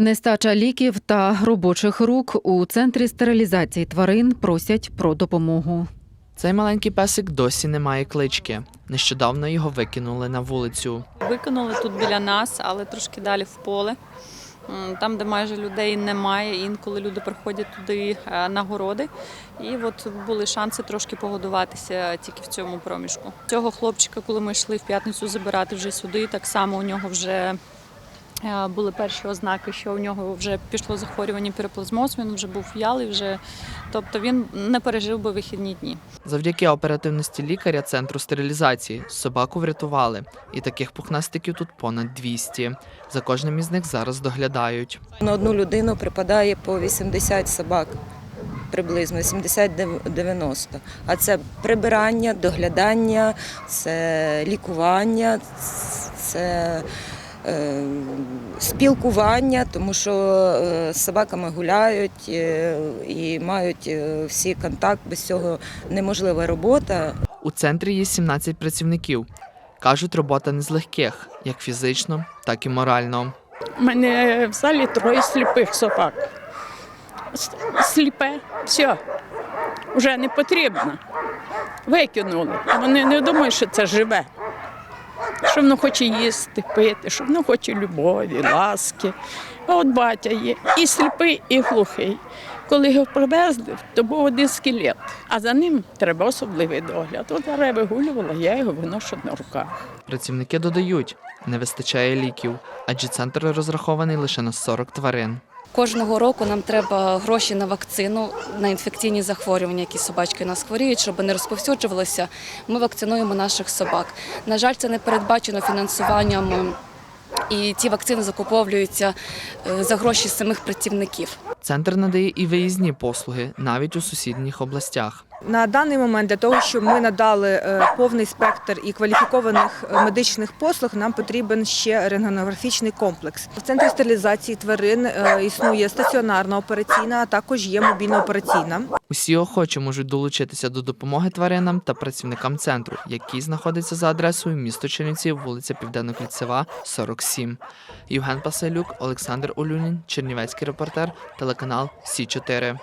Нестача ліків та робочих рук у центрі стерилізації тварин просять про допомогу. Цей маленький песик досі не має клички. Нещодавно його викинули на вулицю. Викинули тут біля нас, але трошки далі в поле. Там, де майже людей немає, інколи люди приходять туди е, на городи. І от були шанси трошки погодуватися тільки в цьому проміжку. Цього хлопчика, коли ми йшли в п'ятницю забирати вже сюди, так само у нього вже були перші ознаки, що у нього вже пішло захворювання піроплазмоз, він вже був в'ялий, вже, тобто він не пережив би вихідні дні. Завдяки оперативності лікаря центру стерилізації собаку врятували, і таких пухнастиків тут понад 200. За кожним із них зараз доглядають. На одну людину припадає по 80 собак. Приблизно 70-90. А це прибирання, доглядання, це лікування, це е, спілкування, тому що е, з собаками гуляють е, і мають е, всі контакт. Без цього неможлива робота. У центрі є 17 працівників. Кажуть, робота не з легких, як фізично, так і морально. У мене в залі троє сліпих собак. Сліпе, все, вже не потрібно. Викинули. Вони не думають, що це живе. Що воно хоче їсти, пити, що воно хоче любові, ласки. От батя є і сліпий, і глухий. Коли його привезли, то був один скелет, а за ним треба особливий догляд. От я вигулювала, я його виношу на руках. Працівники додають, не вистачає ліків, адже центр розрахований лише на 40 тварин. Кожного року нам треба гроші на вакцину на інфекційні захворювання, які собачки нас хворіють, щоб не розповсюджувалося. Ми вакцинуємо наших собак. На жаль, це не передбачено фінансуванням. І ці вакцини закуповуються е, за гроші самих працівників. Центр надає і виїзні послуги навіть у сусідніх областях. На даний момент для того, щоб ми надали е, повний спектр і кваліфікованих е, медичних послуг, нам потрібен ще рентгенографічний комплекс. В центрі стерилізації тварин е, існує стаціонарна операційна, а також є мобільна операційна. Усі охочі можуть долучитися до допомоги тваринам та працівникам центру, який знаходиться за адресою місто Чернівці, вулиця Південно-Кільцева, 47. Євген Паселюк, Олександр Олюнін, Чернівецький репортер, телеканал Сі 4